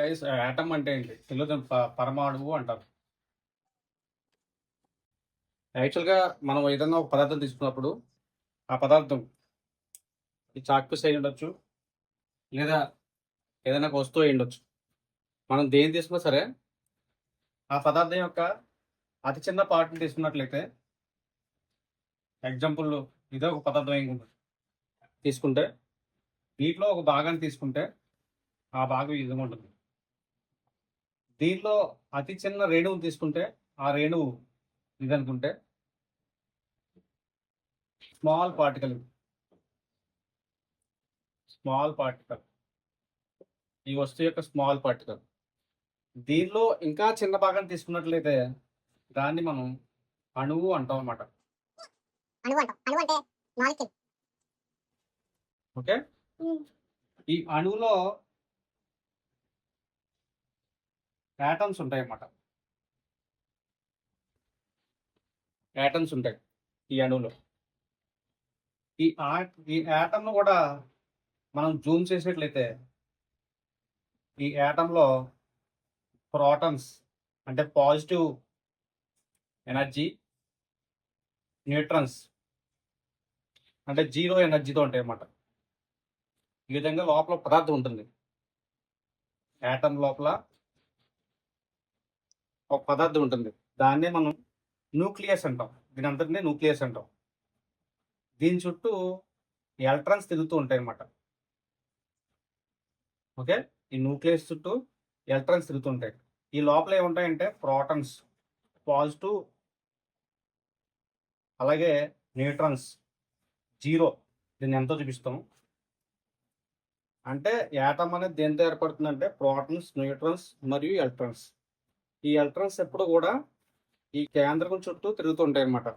Guys atom అంటే ఏంటి? తెలుగు పరమాణువు అంటారు. యాక్చువల్గా మనం ఏదైనా ఒక పదార్థం తీసుకున్నప్పుడు ఆ పదార్థం ఈ చాక్పీస్ అయి ఉండొచ్చు లేదా ఏదైనా ఒక వస్తువు అయి ఉండొచ్చు. మనం దేని తీసుకున్నా సరే ఆ పదార్థం యొక్క అతి చిన్న పార్ట్ని తీసుకున్నట్లయితే ఎగ్జాంపుల్ ఇదే ఒక పదార్థం ఏం తీసుకుంటే వీటిలో ఒక భాగాన్ని తీసుకుంటే ఆ భాగం ఇదిగా ఉంటుంది. దీనిలో అతి చిన్న రేణువు తీసుకుంటే ఆ రేణువు ఇది అనుకుంటే స్మాల్ పార్టికల్. Small particle. ఈ వస్తువు యొక్క స్మాల్ పార్టికల్. దీనిలో ఇంకా చిన్న భాగం తీసుకున్నట్లయితే దాన్ని మనం అణువు అంటాం మాలిక్యూల్. ఓకే? ఈ అణువులో ప్యాటర్న్స్ ఉంటాయి అన్నమాట. యాటమ్స్ ఉంటాయి ఈ అణువులో. ఈ ఆ- ఈ యాటమ్ను కూడా మనం జూమ్ చేసినట్లయితే ఈ యాటంలో ప్రోటాన్స్ అంటే పాజిటివ్ ఎనర్జీ న్యూట్రన్స్ అంటే జీరో ఎనర్జీతో ఉంటాయి అన్నమాట. ఈ విధంగా లోపల పదార్థం ఉంటుంది. యాటమ్ లోపల ఒక పదార్థం ఉంటుంది. దాన్నే మనం న్యూక్లియస్ అంటాం. దీని అంతటినే న్యూక్లియస్ అంటాం. దీని చుట్టూ ఎలక్ట్రాన్స్ తిరుగుతూ ఉంటాయి అన్నమాట ఓకే? ఈ న్యూక్లియస్ చుట్టూ ఎలక్ట్రాన్స్ తిరుగుతుంటాయి ఈ లోపల ఏముంటాయంటే ప్రోటాన్స్ పాజిటివ్ అలాగే న్యూట్రాన్స్. జీరో. దీన్ని ఎంతో చూపిస్తాం. అంటే యాటమ్ అనేది దేంతో ఏర్పడుతుందంటే ప్రోటాన్స్ న్యూట్రాన్స్ మరియు ఎలక్ట్రాన్స్. ఈ ఎలక్ట్రాన్స్ ఎప్పుడు కూడా ఈ కేంద్రం చుట్టూ తిరుగుతుంటాయి అన్నమాట